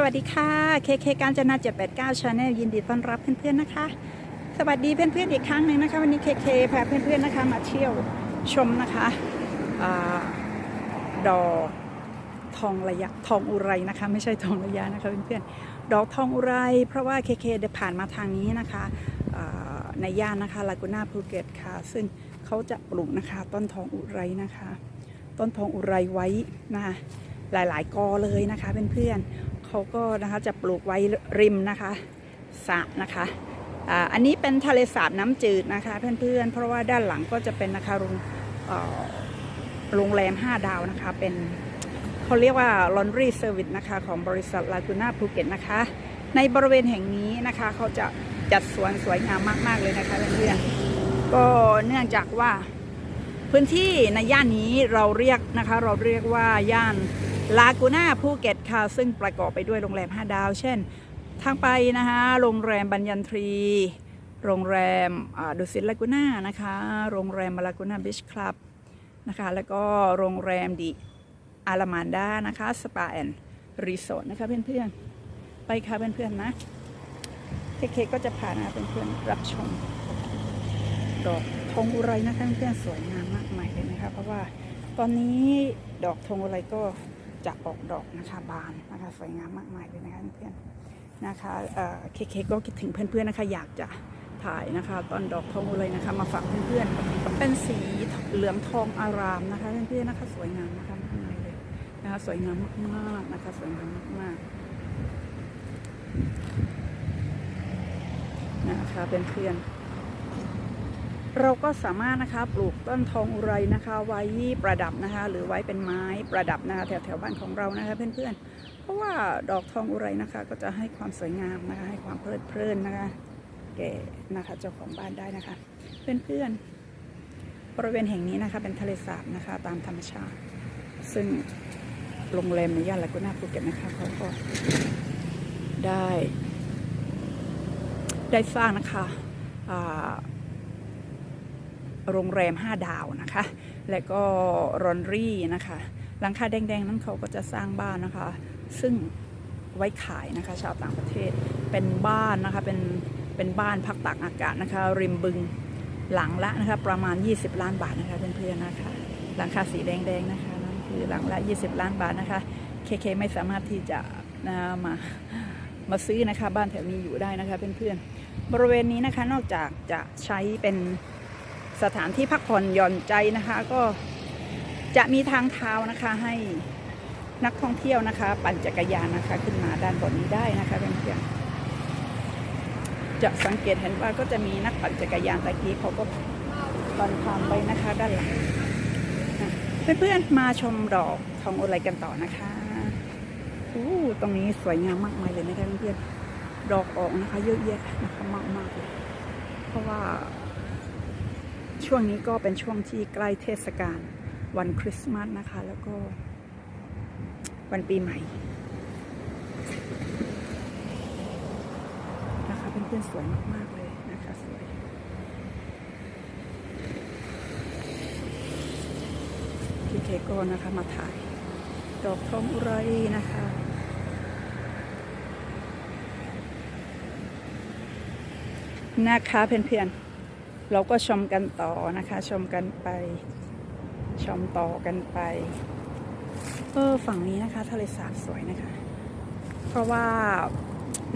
สวัสดีค่ะเคเคการจนา789 Channel ยินดีต้อนรับเพื่อนๆนะคะ สวัสดีเพื่อนๆอีกครั้งหนึ่งนะคะ วันนี้เคเคพาเพื่อนๆนะคะมาเที่ยวชมนะคะอดอกทองระยะทองอุไรนะคะ ไม่ใช่ทองระยะนะคะเพื่อนๆดอกทองอุไร เพราะว่าเคเคได้ผ่านมาทางนี้นะคะในย่านนะคะลากูน่าภูเก็ตค่ะ ซึ่งเขาจะปลูกนะคะต้นทองอุไรนะคะ ต้นทองอุไรไว้นะคะหลาย ๆ กอเลยนะคะเพื่อนๆ เขาก็นะคะจะปลูกไว้ริมนะคะสระนะคะอันนี้เป็นทะเลสาบน้ำจืดนะคะ เพื่อนๆ เพราะว่าด้านหลังก็จะเป็นนะคะโรงโรงแรม 5 ดาวนะคะ เป็นเขาเรียกว่า laundry service นะคะ ของบริษัทลากูน่าภูเก็ตนะคะ ในบริเวณแห่งนี้นะคะเขาจะจัดสวนสวยงามมากๆเลยนะคะเพื่อนๆก็เนื่องจากว่าพื้นที่ในย่านนี้เราเรียกนะคะ เราเรียกว่าย่าน ลากูน่าภูเก็ตค่ะ ซึ่งประกอบไปด้วยโรงแรม 5 ดาว เช่น ทางไปนะคะโรงแรมบัญญันทรี โรงแรมดุสิตลากูน่านะคะ โรงแรมมาลากูน่าบิชคลับนะคะ แล้วก็โรงแรมดิอารามันดานะคะ สปาแอนด์รีสอร์ทนะคะเพื่อนๆ ไปค่ะเพื่อนๆนะเคเคก็จะพานะเพื่อนๆรับชมดอกทองอุไรนะคะเพื่อนๆสวยงามมากมายเลยนะคะ เพราะว่าตอนนี้ดอกทองอุไรก็ จะออกดอกนะคะบานนะคะสวยงามมากมายเลยนะคะเพื่อนนะคะเอ่อเคเคก็คิดถึงเพื่อนๆนะคะ อยากจะถ่ายนะคะ ตอนดอกทองอุไรนะคะ มาฝากเพื่อนๆเป็นสีเหลืองทองอารามนะคะเพื่อนๆนะคะ สวยงามนะคะมากมายเลยนะคะสวยงามมากๆนะคะสวยงามมากๆนะคะเพื่อนๆ เราก็สามารถนะคะปลูกต้นทองอุไรนะคะ ไว้ประดับนะคะ หรือไว้เป็นไม้ประดับนะคะแถวแถวบ้านของเรานะคะเพื่อนๆ เพราะว่าดอกทองอุไรนะคะ ก็จะให้ความสวยงามนะคะ ให้ความเพลิดเพลินนะคะ แก่นะคะเจ้าของบ้านได้นะคะ เพื่อนๆ บริเวณแห่งนี้นะคะเป็นทะเลสาบนะคะ ตามธรรมชาติ ซึ่งโรงแรมในย่านลากูน่าภูเก็ตนะคะเขาก็ได้ ได้สร้างนะคะอ่า โรงแรม 5 ดาวนะคะ และก็รอนรี่นะคะหลังคาแดงๆนั้นเขาก็จะสร้างบ้านนะคะ ซึ่งไว้ขายนะคะ ชาวต่างประเทศเป็นบ้านนะคะเป็นเป็นบ้านพักตากอากาศนะคะ ริมบึงหลังละนะคะ ประมาณ 20 ล้านบาทนะคะเพื่อนๆนะคะ หลังคาสีแดงๆนะคะนั่นคือหลังละ 20 ล้านบาทนะคะเคเคไม่สามารถที่จะนะมามาซื้อนะคะบ้านแถวนี้อยู่ได้นะคะเพื่อนๆบริเวณนี้นะคะนอกจากจะใช้เป็น สถานที่พักผ่อนหย่อนใจนะคะ ก็จะมีทางเท้านะคะให้นักท่องเที่ยวนะคะ ปั่นจักรยานนะคะ ขึ้นมาด้านบนนี้ได้นะคะเพื่อนๆจะสังเกตเห็นว่าก็จะมีนักปั่นจักรยานตะกี้เขาก็ปั่นทางไปนะคะด้านหลังนเพื่อนๆมาชมดอกทองโอไลกันต่อนะคะอู้ตรงนี้สวยงามมากมายเลยนะคะเพื่อนๆดอกออกนะคะ เยอะแยะนะคะมากๆเลยเพราะว่า ช่วงนี้ก็เป็นช่วงที่ใกล้เทศกาลวันคริสต์มาสนะคะ แล้วก็วันปีใหม่นะคะเพื่อนๆสวยมากๆเลยนะคะสวยพี่เคโก้นะคะมาถ่าย ดอกทองอุไรนะคะนะคะเพื่อนๆ เราก็ชมกันต่อนะคะ ชมกันไป ชมต่อกันไปเออฝั่งนี้นะคะทะเลสาบสวยนะคะ เพราะว่า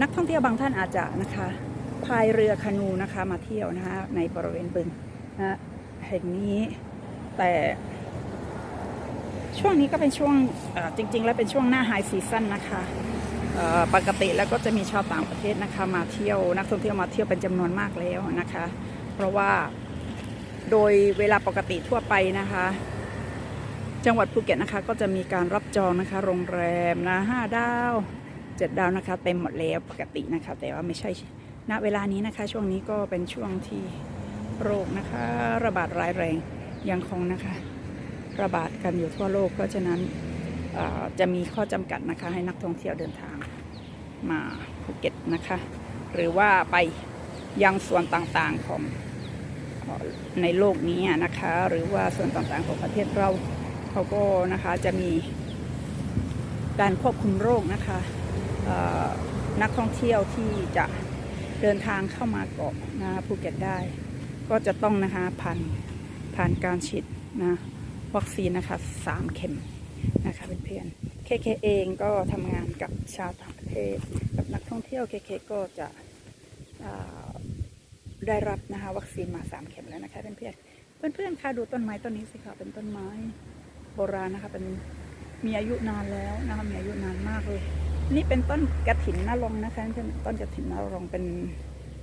นักท่องเที่ยวบางท่านอาจจะนะคะพายเรือคานูนะคะมาเที่ยวนะคะในบริเวณบึงนะแห่งนี้แต่ช่วงนี้ก็เป็นช่วงจริง ๆ แล้วเป็นช่วงหน้าไฮซีซั่นนะคะปกติแล้วก็จะมีชาวต่างประเทศนะคะมาเที่ยว นักท่องเที่ยวมาเที่ยวเป็นจำนวนมากแล้วนะคะ เพราะว่าโดยเวลาปกติทั่วไปนะคะ จังหวัดภูเก็ตนะคะ ก็จะมีการรับจองนะคะ โรงแรมนะห้าดาวเจ็ดดาวนะคะ เต็มหมดแล้วปกตินะคะ แต่ว่าไม่ใช่ณเวลานี้นะคะ ช่วงนี้ก็เป็นช่วงที่โรคนะคะ ระบาดร้ายแรงยังคงนะคะ ระบาดกันอยู่ทั่วโลก เพราะฉะนั้นจะมีข้อจำกัดนะคะ ให้นักท่องเที่ยวเดินทางมาภูเก็ตนะคะ หรือว่าไป ยังส่วนต่างๆของในโลกนี้นะคะ หรือว่าส่วนต่างๆของประเทศเราเขาก็นะคะจะมีการควบคุมโรคนะคะนักท่องเที่ยวที่จะเดินทางเข้ามาเกาะนะภูเก็ตได้ ก็จะต้องนะคะผ่านผ่านการฉีดนะวัคซีนนะคะสามเข็มนะคะเพื่อนๆ KK เองก็ทำงานกับชาวต่างประเทศ กับนักท่องเที่ยว KK ก็จะ ได้รับนะคะ วัคซีนมาสามเข็มแล้วนะคะเพื่อนๆเพื่อนๆคะดูต้นไม้ต้นนี้สิคะเป็นต้นไม้โบราณนะคะ เป็นมีอายุนานแล้วนะคะมีอายุนานมากเลย นี่เป็นต้นกระถินนรงนะคะเพื่อนต้นกระถินนรงเป็น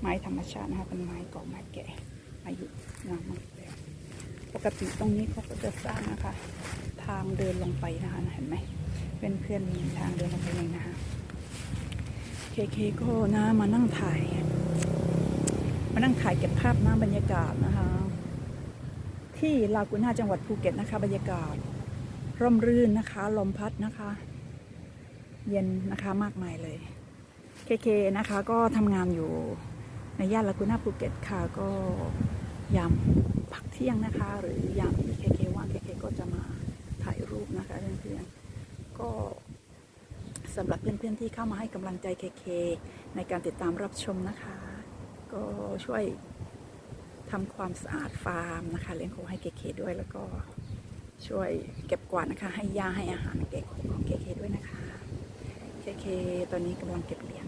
ไม้ธรรมชาตินะคะเป็นไม้เก่าไม้แก่อายุนานมากแล้วปกติตรงนี้เขาก็จะสร้างนะคะ ทางเดินลงไปนะคะเห็นไหมเป็นเพื่อนมีทางเดินลงไปเลยนะคะเคเคก็นะมานั่งถ่าย มานั่งถ่ายเก็บภาพน้าบรรยากาศนะคะ ที่ลากูน่าจังหวัดภูเก็ตนะคะ บรรยากาศ ร่มรื่นนะคะ ลมพัดนะคะ เย็นนะคะมากมายเลย เคเคนะคะ ก็ทำงานอยู่ในย่านลากูน่าภูเก็ตค่ะก็ยามพักเที่ยงนะคะ หรือยามที่เคเคว่างเคเคก็จะมาถ่ายรูปนะคะเพื่อนๆก็สำหรับเพื่อนๆที่เข้ามาให้กำลังใจเคเคในการติดตามรับชมนะคะ ก็ช่วยทำความสะอาดฟาร์มนะคะ เลี้ยงโคให้เคเคด้วยแล้วก็ช่วยเก็บกวาดนะคะ ให้ยาให้อาหารแก่โคของเคเคด้วยนะคะเคเคตอนนี้กำลังเก็บเหรียญ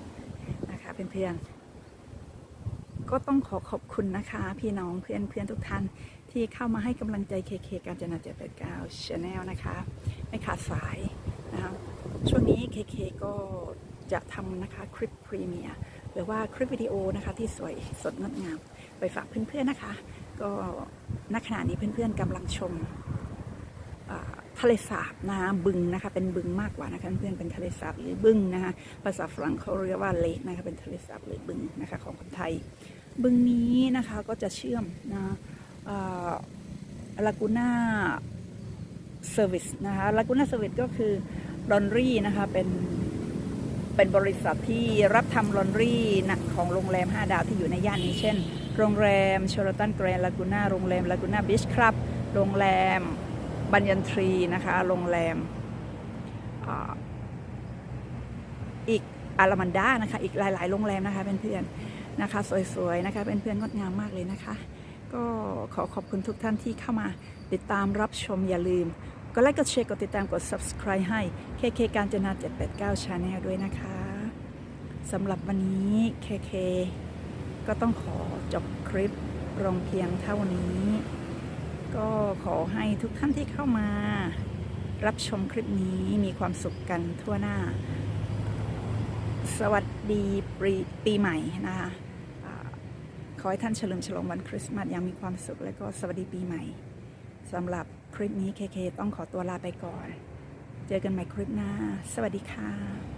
นะคะเพื่อนๆก็ต้องขอขอบคุณนะคะ พี่น้องเพื่อนเพื่อนๆทุกท่านที่เข้ามาให้กำลังใจเคเคการจนาเจ็ดแปดเก้าชาแนลนะคะไม่ขาดสายนะคะช่วงนี้เคเคก็จะทำนะคะคลิปพรีเมียร์ หรือว่าคลิปวิดีโอนะคะที่สวยสดงดงามไปฝากเพื่อนๆนะคะ ก็ณขณะนี้เพื่อนๆกำลังชมทะเลสาบนะบึงนะคะเป็นบึงมากกว่านะคะเพื่อนเป็นทะเลสาบหรือบึงนะคะภาษาฝรั่งเขาเรียกว่าเลกนะคะเป็นทะเลสาบหรือบึงนะคะของคนไทย บึงนี้นะคะก็จะเชื่อมนะลากูน่าเซอร์วิสนะคะลากูน่าเซอร์วิสก็คือลอนรี่นะคะเป็น เป็นบริษัทที่รับทำลอนรี่นะของโรงแรม 5 ดาวที่อยู่ในย่านนี้เช่น โรงแรมช r รตันแกรนลากูน่าโรงแรมลากูน่าบิชครับ โรงแรมบัญญันทรีนะคะ โรงแรมอีกอารามันดานะคะ อีกหลาย ๆ โรงแรมนะคะเพื่อนๆนะคะ สวย ๆ นะคะเป็นเพื่อนๆงดงามมากเลยนะคะ ก็ขอขอบคุณทุกท่านที่เข้ามาติดตามรับชมอย่าลืม กดไลค์กดแชร์กดติดตามกด subscribe ให้ KK การจนา 789 Channel ด้วยนะคะสำหรับวันนี้ KK ก็ต้องขอจบคลิปลงเพียงเท่านี้ ก็ขอให้ทุกท่านที่เข้ามา รับชมคลิปนี้มีความสุขกันทั่วหน้า สวัสดีปีปีใหม่นะคะขอให้ท่านเฉลิมฉลองวันคริสต์มาสอย่างมีความสุขและก็สวัสดีปีใหม่สำหรับ ลิปนี้เคเคต้องขอตัวลาไปก่อน เจอกันใหม่คลิปหน้า สวัสดีค่ะ